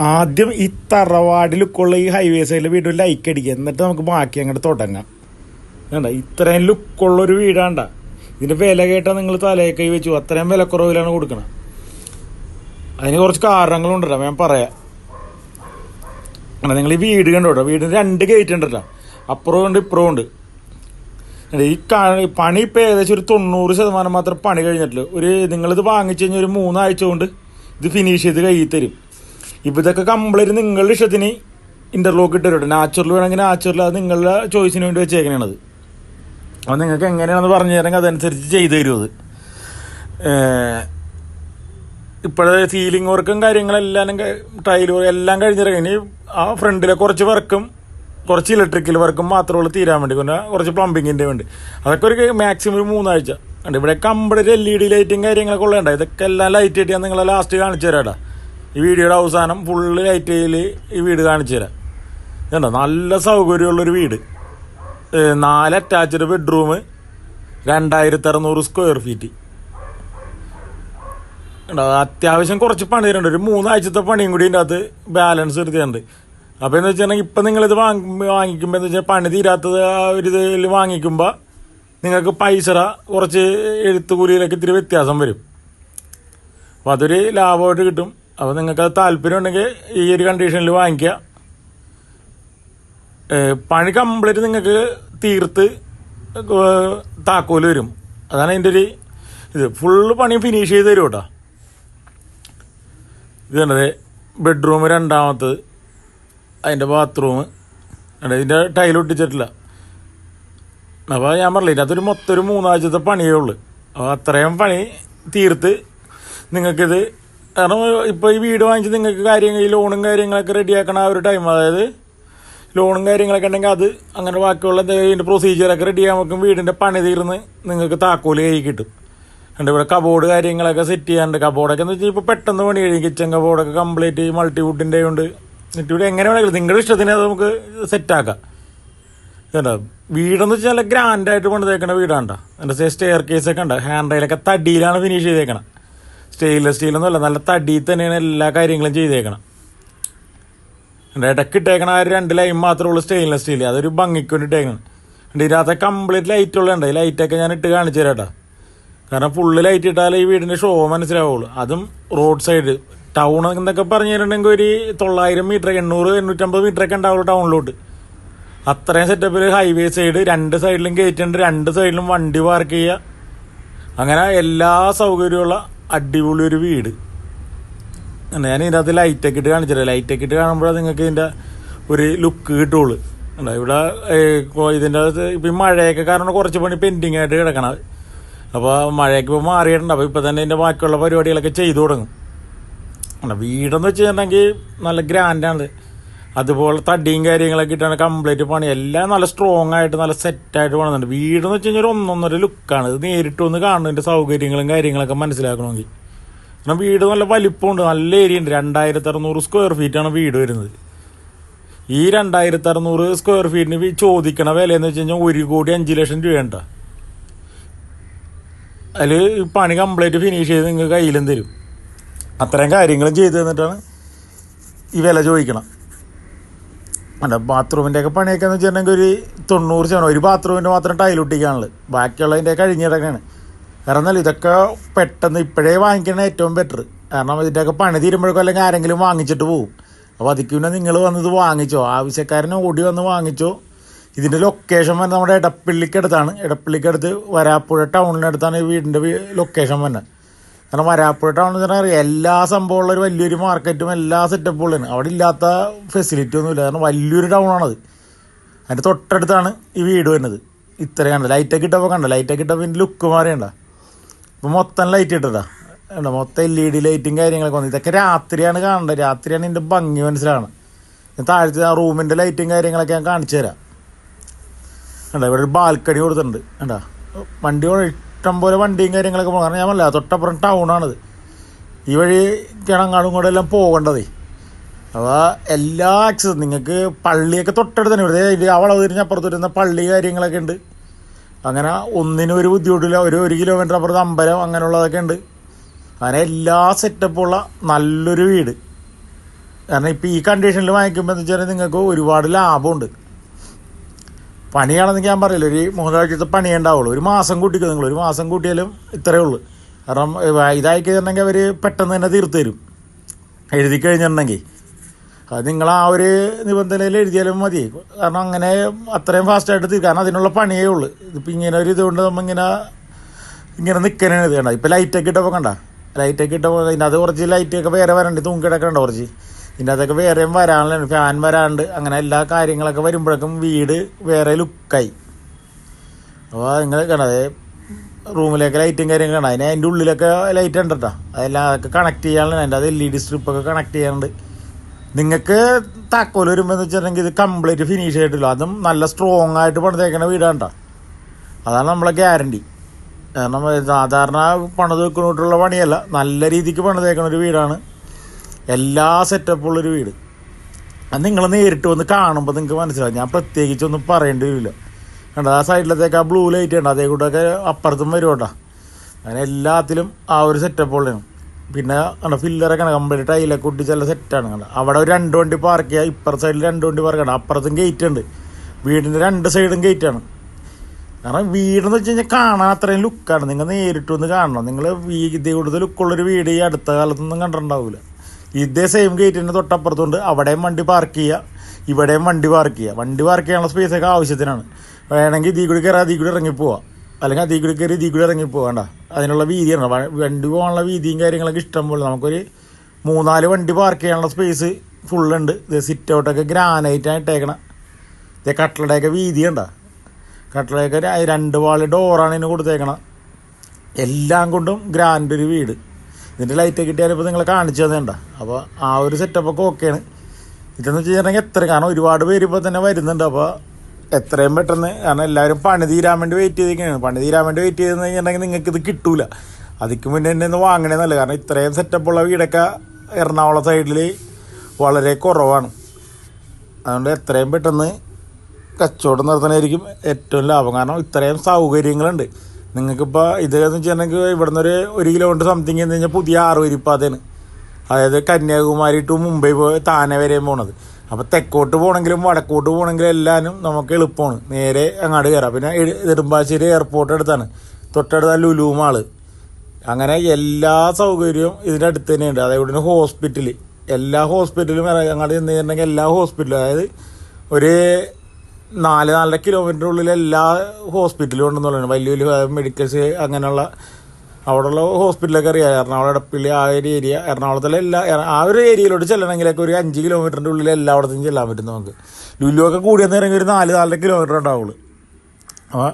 ആദ്യം ഈ തറവാടിലൊക്കെയുള്ള ഈ ഹൈവേ സൈഡിലെ വീട് ലൈക്ക് അടിക്കുക. എന്നിട്ട് നമുക്ക് ബാക്കി അങ്ങോട്ട് തുടങ്ങാം. വേണ്ട ഇത്രയും ലുക്കുള്ള ഒരു വീടാണ്ട. ഇതിന്റെ വില കേട്ടാ നിങ്ങൾ തലയെ കൈ വെച്ചു. അത്രയും വിലക്കുറവിലാണ് കൊടുക്കണം. അതിന് കുറച്ച് കാരണങ്ങളുണ്ടല്ലോ ഞാൻ പറയാം. നിങ്ങൾ ഈ വീട് കണ്ടോട്ടോ? വീടിന് രണ്ട് ഗേറ്റ് ഉണ്ടല്ലോ അപ്പുറവും ഉണ്ട് ഇപ്പുറവും ഉണ്ട്. ഈ പണി ഇപ്പം ഏകദേശം ഒരു തൊണ്ണൂറ് ശതമാനം മാത്രം പണി കഴിഞ്ഞിട്ടുള്ളൂ ഒരു നിങ്ങളിത് വാങ്ങിച്ചു കഴിഞ്ഞാൽ ഒരു മൂന്നാഴ്ച കൊണ്ട് ഇത് ഫിനിഷ് ചെയ്ത് കയ്യിൽ തരും. ഇപ്പം ഇതൊക്കെ കംപ്ലീറ്റ് നിങ്ങളുടെ ഇഷ്ടത്തിന് ഇന്റർലോക്ക് ഇട്ട് തരും നാച്ചുറൽ വേണമെങ്കിൽ നാച്ചുറൽ അത് നിങ്ങളുടെ ചോയ്സിന് വേണ്ടി വെച്ചേക്കണത് അപ്പോൾ നിങ്ങൾക്ക് എങ്ങനെയാണെന്ന് പറഞ്ഞു തരാമെങ്കിൽ അതനുസരിച്ച് ചെയ്തു തരും അത്. ഇപ്പോഴത്തെ സീലിംഗ് വർക്കും കാര്യങ്ങളെല്ലാം ടൈൽ എല്ലാം കഴിഞ്ഞിറങ്ങി. ഇനി ആ ഫ്രണ്ടിലെ കുറച്ച് വർക്കും കുറച്ച് ഇലക്ട്രിക്കൽ വർക്കും മാത്രമുള്ള തീരാൻ വേണ്ടി. പിന്നെ കുറച്ച് പ്ലംബിങ്ങിന്റെ വേണ്ടി. അതൊക്കെ ഒരു മാക്സിമം ഒരു മൂന്നാഴ്ച. ഉണ്ട് ഇവിടെ കംപ്ലീറ്റ് എൽ ഇ ഡി ലൈറ്റും കാര്യങ്ങളൊക്കെ ഉള്ളതുണ്ട് ഇതൊക്കെ എല്ലാം ലൈറ്റ് ഇട്ട് ഞാൻ നിങ്ങളെ ലാസ്റ്റ് കാണിച്ചു തരാടാ ഈ വീഡിയോയുടെ അവസാനം ഫുള്ള് ലൈറ്റിൽ ഈ വീട് കാണിച്ചു തരാം. എന്താ നല്ല സൗകര്യമുള്ളൊരു വീട്. നാല് അറ്റാച്ച്ഡ് ബെഡ്റൂം രണ്ടായിരത്തി അറുന്നൂറ് സ്ക്വയർ ഫീറ്റ്? അത്യാവശ്യം കുറച്ച് പണി തരുന്നുണ്ട് ഒരു മൂന്നാഴ്ചത്തെ പണിയും കൂടി ഇതിന്റെ അകത്ത് ബാലൻസ് എടുത്തിട്ടുണ്ട്. അപ്പോൾ എന്ന് വെച്ചിട്ടുണ്ടെങ്കിൽ ഇപ്പം നിങ്ങളിത് വാങ്ങി വാങ്ങിക്കുമ്പോൾ എന്ന് വെച്ചാൽ പണി തീരാത്തത് ആ ഒരു ഇതിൽ വാങ്ങിക്കുമ്പോൾ നിങ്ങൾക്ക് പൈസ കുറച്ച് എഴുത്തുകൂലിയിലൊക്കെ ഇത്തിരി വ്യത്യാസം വരും. അപ്പോൾ അതൊരു ലാഭമായിട്ട് കിട്ടും. അപ്പോൾ നിങ്ങൾക്ക് അത് താല്പര്യം ഉണ്ടെങ്കിൽ ഈ ഒരു കണ്ടീഷനിൽ വാങ്ങിക്കുക. പണി കംപ്ലീറ്റ് നിങ്ങൾക്ക് തീർത്ത് താക്കോൽ വരും. അതാണ് അതിന്റെ ഒരു ഇത്. ഫുള്ള് പണി ഫിനിഷ് ചെയ്ത് തരും കേട്ടോ ഇത് കണ്ടത് ബെഡ്റൂം രണ്ടാമത്തത് അതിന്റെ ബാത്റൂം ഇതിന്റെ ടൈൽ ഒട്ടിച്ചിട്ടില്ല. അപ്പോൾ ഞാൻ പറഞ്ഞില്ല ഇതിനകത്തൊരു മൊത്തം ഒരു മൂന്നാഴ്ചത്തെ പണിയേ ഉള്ളൂ. അപ്പോൾ അത്രയും പണി തീർത്ത് നിങ്ങൾക്കിത് കാരണം ഇപ്പോൾ ഈ വീട് വാങ്ങിച്ച് നിങ്ങൾക്ക് കാര്യങ്ങൾ ഈ ലോണും കാര്യങ്ങളൊക്കെ റെഡിയാക്കണ ആ ഒരു ടൈം അതായത് ലോണും കാര്യങ്ങളൊക്കെ ഉണ്ടെങ്കിൽ അത് അങ്ങനെ ബാക്കിയുള്ള ഇതിന്റെ പ്രൊസീജിയറൊക്കെ റെഡി ആകുമ്പോൾ വീടിന്റെ പണി തീർന്ന് നിങ്ങൾക്ക് താക്കോൽ കൈ കിട്ടും. ഉണ്ട് ഇവിടെ കബോർഡ് കാര്യങ്ങളൊക്കെ സെറ്റ് ചെയ്യാറുണ്ട് കബോർഡൊക്കെ എന്ന് വെച്ചാൽ ഇപ്പോൾ പെട്ടെന്ന് പണി കഴിയും. കിച്ചൺ കബോർഡൊക്കെ കംപ്ലീറ്റ് മൾട്ടിവുഡിന്റെ ഉണ്ട്. എന്നിട്ട് ഇവിടെ എങ്ങനെ വേണമെങ്കിലും നിങ്ങളുടെ ഇഷ്ടത്തിന് അത് നമുക്ക് സെറ്റാക്കാം ഇതുണ്ടോ? വീടെന്ന് വെച്ചാൽ ഗ്രാൻഡായിട്ട് പണിതേക്കണ വീടാണ്ട എന്റെ സ്റ്റെയർ കേസൊക്കെ ഉണ്ട്. ഹാൻഡ് റൈലൊക്കെ തടിയിലാണ് ഫിനിഷ് ചെയ്തേക്കണം. സ്റ്റെയിൻലെസ് സ്റ്റീലൊന്നുമല്ല നല്ല തടിയിൽ തന്നെയാണ് എല്ലാ കാര്യങ്ങളും ചെയ്തേക്കണം ഇടയ്ക്ക് ഇട്ടേക്കണ ആ രണ്ട് ലൈൻ മാത്രമേ ഉള്ളൂ സ്റ്റെയിൻലെസ് സ്റ്റീൽ അതൊരു ഭംഗിക്ക് വേണ്ടി ഇട്ടേക്കണം ഇതിനകത്തെ കംപ്ലീറ്റ് ലൈറ്റ് ഉള്ളുണ്ട് ഈ ലൈറ്റൊക്കെ ഞാൻ ഇട്ട് കാണിച്ചു തരാട്ടാ കാരണം ഫുള്ള് ലൈറ്റ് ഇട്ടാലേ ഈ വീടിന്റെ ഷോ മനസ്സിലാവുള്ളൂ. അതും റോഡ് സൈഡ് ടൗൺ എന്നൊക്കെ പറഞ്ഞു തരുന്നുണ്ടെങ്കിൽ ഒരു തൊള്ളായിരം മീറ്റർ എണ്ണൂറ് എണ്ണൂറ്റമ്പത് മീറ്റർ ഒക്കെ ഉണ്ടാവുള്ളൂ ടൗണിലോട്ട് അത്രയും സെറ്റപ്പിൽ ഹൈവേ സൈഡ് രണ്ട് സൈഡിലും ഗേറ്റ് ഉണ്ട്. രണ്ട് സൈഡിലും വണ്ടി പാർക്ക് ചെയ്യുക. അങ്ങനെ എല്ലാ സൗകര്യമുള്ള അടിപൊളി ഒരു വീട്. ഞാൻ ഇതിനകത്ത് ലൈറ്റൊക്കെ ഇട്ട് കാണിച്ചില്ല? ലൈറ്റൊക്കെ ഇട്ട് കാണുമ്പോൾ നിങ്ങൾക്ക് ഇതിന്റെ ഒരു ലുക്ക് കിട്ടുള്ളൂ. ഉണ്ടോ ഇവിടെ ഇതിന്റെ അകത്ത് ഇപ്പം മഴയൊക്കെ കാരണം കുറച്ച് പണി പെൻഡിങ് ആയിട്ട് കിടക്കണത് അപ്പോൾ മഴയൊക്കെ ഇപ്പോൾ മാറിയിട്ടുണ്ട്. അപ്പോൾ ഇപ്പം തന്നെ ഇതിന്റെ ബാക്കിയുള്ള പരിപാടികളൊക്കെ ചെയ്തു തുടങ്ങും. വീടെന്ന് വെച്ചിട്ടുണ്ടെങ്കിൽ നല്ല ഗ്രാൻഡാണ് അതുപോലെ തടിയും കാര്യങ്ങളൊക്കെ ഇട്ടാണ് കംപ്ലീറ്റ് പണി. എല്ലാം നല്ല സ്ട്രോങ് ആയിട്ട് നല്ല സെറ്റായിട്ട് പണിതുണ്ട് വീടെന്ന് വെച്ച് കഴിഞ്ഞാൽ ഒന്നൊന്നര ലുക്കാണ് ഇത് നേരിട്ട് ഒന്ന് കാണുന്നതിന്റെ സൗകര്യങ്ങളും കാര്യങ്ങളൊക്കെ മനസ്സിലാക്കണമെങ്കിൽ. കാരണം വീട് നല്ല വലിപ്പമുണ്ട് നല്ല ഏരിയ ഉണ്ട്. രണ്ടായിരത്തി അറുന്നൂറ് സ്ക്വയർ ഫീറ്റാണ് വീട് വരുന്നത്. ഈ രണ്ടായിരത്തി അറുന്നൂറ് സ്ക്വയർ ഫീറ്റിന് ചോദിക്കണ വില എന്ന് വെച്ച് കഴിഞ്ഞാൽ ഒരു കോടി അഞ്ച് ലക്ഷം രൂപയുണ്ട. അതിൽ പണി കംപ്ലീറ്റ് ഫിനിഷ് ചെയ്ത് നിങ്ങൾക്ക് കയ്യിലും തരും. അത്രയും കാര്യങ്ങളും ചെയ്തു തന്നിട്ടാണ് ഈ വില ചോദിക്കണം. അല്ല ബാത്റൂമിന്റെ ഒക്കെ പണിയൊക്കെ എന്ന് വെച്ചിട്ടുണ്ടെങ്കിൽ ഒരു തൊണ്ണൂറ് ശതമാനം ഒരു ബാത്റൂമിന്റെ മാത്രം ടൈലൊട്ടിക്കാനുള്ളത് ബാക്കിയുള്ളതിന്റെ കഴിഞ്ഞിടക്കാണ്. കാരണം എന്നല്ല ഇതൊക്കെ പെട്ടെന്ന് ഇപ്പോഴേ വാങ്ങിക്കണ ഏറ്റവും ബെറ്റർ കാരണം ഇതിന്റെയൊക്കെ പണി തീരുമ്പോഴേക്കും അല്ലെങ്കിൽ ആരെങ്കിലും വാങ്ങിച്ചിട്ട് പോകും അപ്പോൾ അതിക്ക് പിന്നെ നിങ്ങൾ വന്നത് വാങ്ങിച്ചോ? ആവശ്യക്കാരനെ ഓടി വന്ന് വാങ്ങിച്ചോ? ഇതിന്റെ ലൊക്കേഷൻ വന്ന് നമ്മുടെ ഇടപ്പള്ളിക്കടുത്താണ് ഇടപ്പള്ളിക്കടുത്ത് വരാപ്പുഴ ടൗണിനടുത്താണ് ഈ വീടിന്റെ ലൊക്കേഷൻ വന്നത് കാരണം വരാപ്പുഴ ടൗൺ എന്ന് പറഞ്ഞാൽ എല്ലാ സംഭവമുള്ള ഒരു വലിയൊരു മാർക്കറ്റും എല്ലാ സെറ്റപ്പുകളും അവിടെ ഇല്ലാത്ത ഫെസിലിറ്റി ഒന്നുമില്ല കാരണം വലിയൊരു ടൗൺ ആണത്. അതിന്റെ തൊട്ടടുത്താണ് ഈ വീട് വരുന്നത്. ഇത്രയാണ് ലൈറ്റൊക്കെ ഇട്ടപ്പോൾ കണ്ട? ലൈറ്റൊക്കെ ഇട്ടപ്പോൾ ഇതിന്റെ ലുക്ക് മാറിയണ്ട ഇപ്പോൾ മൊത്തം ലൈറ്റ് ഇട്ടതാ കണ്ട? മൊത്തം എൽ ഇ ഡി ലൈറ്റും കാര്യങ്ങളൊക്കെ വന്നു. ഇതൊക്കെ രാത്രിയാണ് കാണേണ്ടത്. രാത്രിയാണ് ഇതിന്റെ ഭംഗി മനസ്സിലാണ് താഴത്തെ ആ റൂമിന്റെ ലൈറ്റും കാര്യങ്ങളൊക്കെ ഞാൻ കാണിച്ചു തരാം. കണ്ട? ഇവിടെ ഒരു ബാൽക്കണി കൊടുത്തിട്ടുണ്ട്. കണ്ടാ? വണ്ടി കൊണ്ട് ഇഷ്ടം പോലെ വണ്ടിയും കാര്യങ്ങളൊക്കെ പോകണം കാരണം ഞാൻ പറഞ്ഞില്ല തൊട്ടപ്പുറം ടൗണാണിത് ഈ വഴി കിണങ്ങാടും കൂടെ എല്ലാം പോകേണ്ടതേ. അപ്പോൾ എല്ലാ ആക്സസും നിങ്ങൾക്ക് പള്ളിയൊക്കെ തൊട്ടടുത്ത് തന്നെ വെറുതെ ഇത് അവളെ തിരിഞ്ഞ് അപ്പുറത്ത് വരുന്ന പള്ളി കാര്യങ്ങളൊക്കെ ഉണ്ട്. അങ്ങനെ ഒന്നിനും ഒരു ബുദ്ധിമുട്ടില്ല. ഒരു ഒരു കിലോമീറ്റർ അപ്പുറത്ത് അമ്പലം അങ്ങനെയുള്ളതൊക്കെ ഉണ്ട്. അങ്ങനെ എല്ലാ സെറ്റപ്പുള്ള നല്ലൊരു വീട്. കാരണം ഇപ്പോൾ ഈ കണ്ടീഷനിൽ വാങ്ങിക്കുമ്പോൾ എന്ന് വെച്ചാൽ നിങ്ങൾക്ക് ഒരുപാട് ലാഭമുണ്ട്. പണിയാണെന്ന് ഞാൻ പറയില്ല. ഒരു മൂന്നാഴ്ചത്തെ പണിയേ ഉണ്ടാവുള്ളൂ. ഒരു മാസം കൂട്ടിക്കോ നിങ്ങൾ. ഒരു മാസം കൂട്ടിയാലും ഇത്രയേ ഉള്ളൂ. കാരണം ഇതായി കഴിഞ്ഞിട്ടുണ്ടെങ്കിൽ അവർ പെട്ടെന്ന് തന്നെ തീർത്ത് തരും. എഴുതി കഴിഞ്ഞിട്ടുണ്ടെങ്കിൽ. അത് നിങ്ങൾ ആ ഒരു നിബന്ധനയിൽ എഴുതിയാലും മതി. കാരണം അങ്ങനെ അത്രയും ഫാസ്റ്റായിട്ട് തീർക്കും. കാരണം അതിനുള്ള പണിയേ ഉള്ളൂ. ഇതിപ്പോൾ ഇങ്ങനെ ഒരു ഇതുകൊണ്ട് നമ്മളിങ്ങനെ ഇങ്ങനെ ഇങ്ങനെ നിൽക്കാനാണ് ഇത് കണ്ട. ഇപ്പോൾ ലൈറ്റൊക്കെ ഇട്ടപ്പോൾ കണ്ട? ലൈറ്റൊക്കെ ഇട്ടപ്പോൾ അതിന്റെ അത് കുറച്ച് ലൈറ്റൊക്കെ വേറെ വരണ്ടി. തൂങ്ങിക്കിടക്കണ്ട കുറച്ച്? ഇതിന്റെ അതൊക്കെ വേറെയും വരാനുള്ള ഫാൻ വരാണ്ട് അങ്ങനെ എല്ലാ കാര്യങ്ങളൊക്കെ വരുമ്പോഴേക്കും വീട് വേറെ ലുക്കായി. അപ്പോൾ നിങ്ങൾ കണ്ടത് റൂമിലേക്ക് ലൈറ്റും കാര്യങ്ങളും കാണാം അതിന് അതിന്റെ ഉള്ളിലൊക്കെ ലൈറ്റ് ഉണ്ട് കേട്ടോ അതെല്ലാം അതൊക്കെ കണക്ട് ചെയ്യാനുള്ള അതിന്റെ അത് എൽ ഇ ഡി സ്ട്രിപ്പൊക്കെ കണക്ട് ചെയ്യാനുണ്ട്. നിങ്ങൾക്ക് താക്കോൽ വരുമ്പോൾ എന്ന് വെച്ചിട്ടുണ്ടെങ്കിൽ ഇത് കംപ്ലീറ്റ് ഫിനിഷ് ആയിട്ടില്ല അതും നല്ല സ്ട്രോങ് ആയിട്ട് പണിതേക്കണ വീടാണ് ട്ടോ. അതാണ് നമ്മളെ ഗ്യാരണ്ടി കാരണം സാധാരണ പണിത് വെക്കുന്നോട്ടുള്ള പണിയല്ല നല്ല രീതിക്ക് പണിതേക്കണ ഒരു വീടാണ്. എല്ലാ സെറ്റപ്പുള്ളൊരു വീട്. അത് നിങ്ങൾ നേരിട്ട് വന്ന് കാണുമ്പോൾ നിങ്ങൾക്ക് മനസ്സിലാവും. ഞാൻ പ്രത്യേകിച്ചൊന്നും പറയേണ്ടി വരില്ല. കണ്ട? ആ സൈഡിലത്തേക്ക് ആ ബ്ലൂ ലൈറ്റ് ഉണ്ട് അതേ കൂടെയൊക്കെ അപ്പുറത്തും വരും കേട്ടോ. അങ്ങനെ എല്ലാത്തിലും ആ ഒരു സെറ്റപ്പ് ഉള്ളതാണ്. പിന്നെ കണ്ട? ഫില്ലറൊക്കെ ആണ് കമ്പനി ടൈലൊക്കെ ഒട്ടി ചില സെറ്റാണ് കണ്ട? അവിടെ ഒരു രണ്ട് വണ്ടി പാർക്ക് ചെയ്യുക ഇപ്പുറത്തെ സൈഡിൽ രണ്ട് വണ്ടി പാർക്ക് ചെയ്യണം അപ്പുറത്തും ഗേറ്റ് ഉണ്ട്. വീടിന്റെ രണ്ട് സൈഡും ഗേറ്റാണ് കാരണം വീടെന്ന് വെച്ച് കഴിഞ്ഞാൽ കാണാൻ അത്രയും ലുക്കാണ് നിങ്ങൾ നേരിട്ട് ഒന്ന് കാണണം. നിങ്ങൾ ഇതേ കൂടുതൽ ലുക്കുള്ളൊരു വീട് ഈ അടുത്ത കാലത്തൊന്നും കണ്ടിട്ടുണ്ടാവില്ല ഇതേ സെയിം ഗേറ്റിന്റെ തൊട്ടപ്പുറത്തുണ്ട്. അവിടെയും വണ്ടി പാർക്ക് ചെയ്യുക ഇവിടെയും വണ്ടി പാർക്ക് ചെയ്യുക വണ്ടി പാർക്ക് ചെയ്യാനുള്ള സ്പേസ് സ്പേസൊക്കെ ആവശ്യത്തിനാണ്. വേണമെങ്കിൽ ഇതിൽ കൂടി കയറി അതിൽ കൂടി ഇറങ്ങി പോവാം. അല്ലെങ്കിൽ അതിൽ കൂടി കയറി ഇതിൽ കൂടി ഇറങ്ങി പോകണ്ട അതിനുള്ള വീതിയാണ്. വണ്ടി പോകാനുള്ള വീതിയും കാര്യങ്ങളൊക്കെ ഇഷ്ടം പോലെ. നമുക്കൊരു മൂന്നാൽ വണ്ടി പാർക്ക് ചെയ്യാനുള്ള സ്പേസ് ഫുള്ളുണ്ട് ഇത് സിറ്റ് ഔട്ടൊക്കെ ഗ്രാനൈറ്റാണ് ഇട്ടേക്കണം. ഇത് കട്ടളയുടെയൊക്കെ വീതി ഉണ്ടോ കട്ടളയൊക്കെ രണ്ട് വാൾ ഡോറാണ് ഇതിന് കൊടുത്തേക്കണം. എല്ലാം കൊണ്ടും ഗ്രാൻഡ് ഒരു വീട്. ഇതിന്റെ ലൈറ്റ് കിട്ടിയാലിപ്പോൾ നിങ്ങളെ കാണിച്ചു തന്നേണ്ട അപ്പോൾ ആ ഒരു സെറ്റപ്പൊക്കെ ഓക്കെയാണ് ഇതെന്ന് വെച്ച് കഴിഞ്ഞാൽ എത്ര കാരണം ഒരുപാട് പേര് ഇപ്പോൾ തന്നെ വരുന്നുണ്ട്. അപ്പോൾ എത്രയും പെട്ടെന്ന് കാരണം എല്ലാവരും പണി തീരാൻ വേണ്ടി വെയിറ്റ് ചെയ്തിരിക്കുകയാണ്. പണി തീരാൻ വേണ്ടി വെയിറ്റ് ചെയ്തെന്ന് കഴിഞ്ഞിട്ടുണ്ടെങ്കിൽ നിങ്ങൾക്ക് ഇത് കിട്ടൂല. അതിക്ക് മുന്നേ തന്നെ ഒന്ന് വാങ്ങണേ നല്ല കാരണം ഇത്രയും സെറ്റപ്പുള്ള വീടൊക്കെ എറണാകുളം സൈഡിൽ വളരെ കുറവാണ്. അതുകൊണ്ട് എത്രയും പെട്ടെന്ന് കച്ചവടം നടത്തണമായിരിക്കും ഏറ്റവും ലാഭം. കാരണം ഇത്രയും സൗകര്യങ്ങളുണ്ട്. നിങ്ങൾക്കിപ്പോൾ ഇത് എന്ന് വെച്ചിട്ടുണ്ടെങ്കിൽ ഇവിടുന്ന് ഒരു ഒരു കിലോമീറ്റർ സംതിങ് എന്ന് കഴിഞ്ഞാൽ പുതിയ ആറുവരിപ്പാതയാണ്. അതായത് കന്യാകുമാരി ടു മുംബൈ പോയി താനെ വരെയും പോണത്. അപ്പോൾ തെക്കോട്ട് പോകണമെങ്കിലും വടക്കോട്ട് പോകണമെങ്കിലും എല്ലാവരും നമുക്ക് എളുപ്പമാണ് നേരെ അങ്ങോട്ട് കയറാം പിന്നെ നെടുമ്പാശ്ശേരി എയർപോർട്ട് അടുത്താണ്. തൊട്ടടുത്ത ലുലു മാൾ അങ്ങനെ എല്ലാ സൗകര്യവും ഇതിന്റെ അടുത്ത് തന്നെയുണ്ട്. അതേപോലെ തന്നെ ഹോസ്പിറ്റൽ എല്ലാ ഹോസ്പിറ്റലും അങ്ങോട്ട് ചെന്ന് കഴിഞ്ഞിട്ടുണ്ടെങ്കിൽ എല്ലാ ഹോസ്പിറ്റലും അതായത് ഒരു നാല് നാലര കിലോമീറ്റർ ഉള്ളിൽ എല്ലാ ഹോസ്പിറ്റലും ഉണ്ടെന്നുള്ളതാണ് വലിയ വലിയ മെഡിക്കൽസ് അങ്ങനെയുള്ള അവിടെയുള്ള ഹോസ്പിറ്റലൊക്കെ അറിയാം. എറണാകുളം എടപ്പള്ളി ആ ഒരു ഏരിയ എറണാകുളത്തിലെ എല്ലാ ആ ഒരു ഏരിയയിലോട്ട് ചെല്ലണമെങ്കിലൊക്കെ ഒരു അഞ്ച് കിലോമീറ്ററിന്റെ ഉള്ളിൽ എല്ലായിടത്തും ചെല്ലാൻ പറ്റും നമുക്ക്. ലുലു ഒക്കെ കൂടിയെന്ന് ഇറങ്ങി ഒരു നാല് നാലര കിലോമീറ്റർ ഉണ്ടാവുള്ളൂ. അപ്പോൾ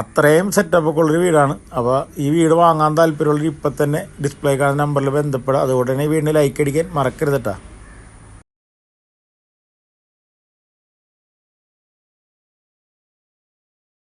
അത്രയും സെറ്റപ്പൊക്കെ ഉള്ളൊരു വീടാണ്. അപ്പോൾ ഈ വീട് വാങ്ങാൻ താല്പര്യമുള്ളവർ ഇപ്പം തന്നെ ഡിസ്പ്ലേ കാണുന്ന നമ്പറിൽ ബന്ധപ്പെടുക. അതുകൊണ്ട് തന്നെ ഈ വീടിന് ലൈക്ക് അടിക്കാൻ മറക്കരുത് കേട്ടോ